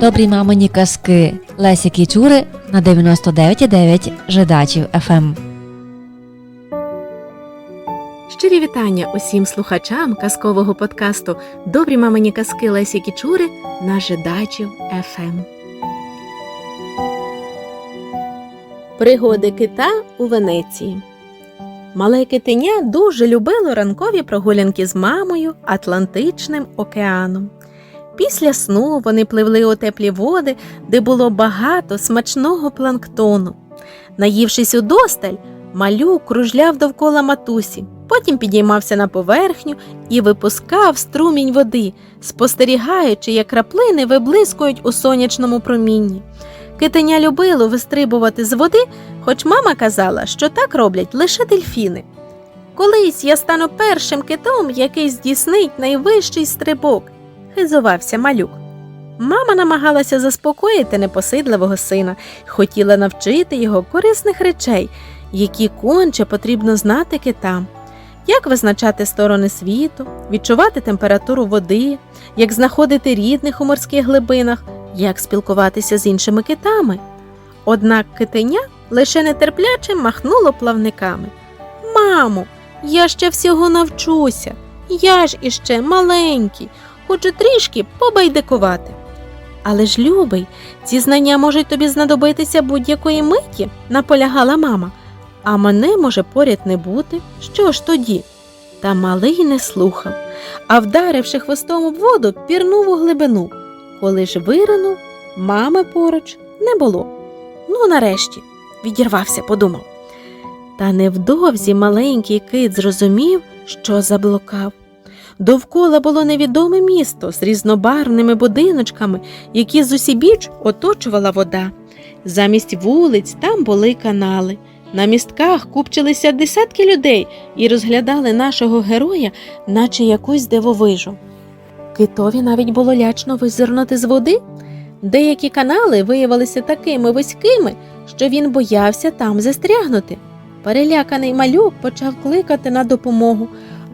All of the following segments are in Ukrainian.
Добрі мамині казки Лесі Кічури на 99,9 Жидачів Ем. ФМ. Щирі вітання усім слухачам казкового подкасту Добрі мамині казки Лесі Кічури на Жидачів ФМ. Пригоди кита у Венеції. Мале китеня дуже любило ранкові прогулянки з мамою Атлантичним океаном. Після сну вони пливли у теплі води, де було багато смачного планктону. Наївшись удосталь, малюк кружляв довкола матусі, потім підіймався на поверхню і випускав струмінь води, спостерігаючи, як краплини виблискують у сонячному промінні. Китеня любило вистрибувати з води, хоч мама казала, що так роблять лише дельфіни. Колись я стану першим китом, який здійснить найвищий стрибок, хизувався малюк. Мама намагалася заспокоїти непосидливого сина, хотіла навчити його корисних речей, які конче потрібно знати китам. Як визначати сторони світу, відчувати температуру води, як знаходити рідних у морських глибинах, як спілкуватися з іншими китами. Однак китеня лише нетерпляче махнуло плавниками. Мамо, я ще всього навчуся. Я ж іще маленький, хочу трішки побайдикувати. Але ж, любий, ці знання можуть тобі знадобитися будь-якої миті, наполягала мама. А мене може поряд не бути. Що ж тоді? Та малий не слухав, а вдаривши хвостом у воду, пірнув у глибину. Коли ж виринув, мами поруч не було. Ну, нарешті, відірвався, подумав. Та невдовзі маленький кит зрозумів, що заблукав. Довкола було невідоме місто з різнобарвними будиночками, які зусібіч оточувала вода. Замість вулиць там були канали. На містках купчилися десятки людей і розглядали нашого героя, наче якусь дивовижу. Китові навіть було лячно визирнути з води. Деякі канали виявилися такими вузькими, що він боявся там застрягнути. Переляканий малюк почав кликати на допомогу,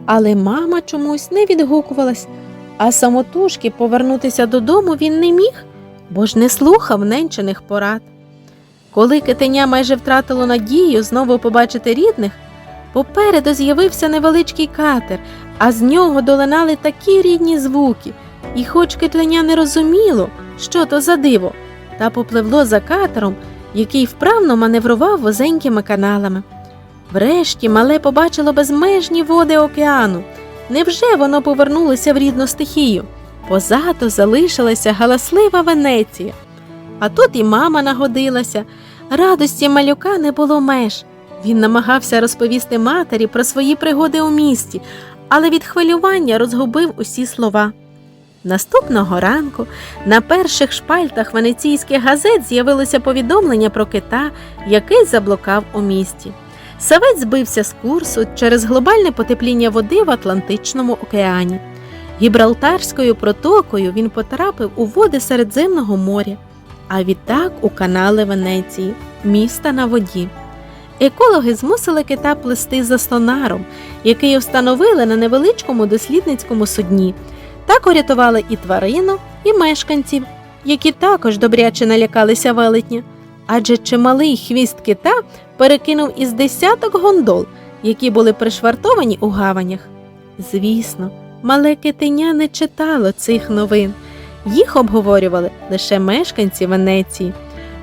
але мама чомусь не відгукувалась, а самотужки повернутися додому він не міг, бо ж не слухав ненчених порад. Коли китеня майже втратило надію знову побачити рідних, попереду з'явився невеличкий катер, а з нього долинали такі рідні звуки, і хоч китеня не розуміло, що то за диво, та попливло за катером, який вправно маневрував вузенькими каналами. Врешті мале побачило безмежні води океану. Невже воно повернулося в рідну стихію? Позаду залишилася галаслива Венеція. А тут і мама нагодилася. Радості малюка не було меж. Він намагався розповісти матері про свої пригоди у місті, але від хвилювання розгубив усі слова. Наступного ранку на перших шпальтах венеційських газет з'явилося повідомлення про кита, який заблукав у місті. Савець збився з курсу через глобальне потепління води в Атлантичному океані. Гібралтарською протокою він потрапив у води Середземного моря, а відтак у канали Венеції, міста на воді. Екологи змусили кита плисти за сонаром, який встановили на невеличкому дослідницькому судні. Так урятували і тварину, і мешканців, які також добряче налякалися велетня. Адже чималий хвіст кита перекинув із десяток гондол, які були пришвартовані у гаванях. Звісно, мале китеня не читало цих новин. Їх обговорювали лише мешканці Венеції.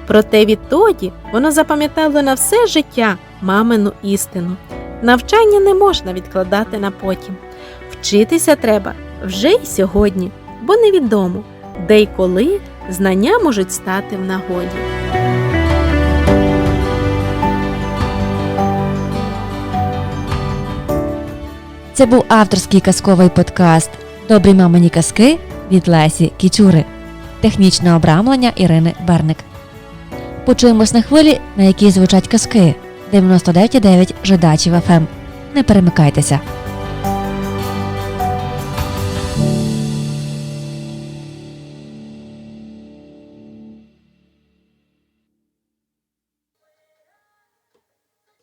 Проте відтоді воно запам'ятало на все життя мамину істину. Навчання не можна відкладати на потім. Вчитися треба вже й сьогодні, бо невідомо, де й коли знання можуть стати в нагоді. Це був авторський казковий подкаст Добрі мамині казки від Лесі Кічури. Технічне обрамлення Ірини Берник. Почуємось на хвилі, на якій звучать казки 99,9 Жидачів ФМ. Не перемикайтеся.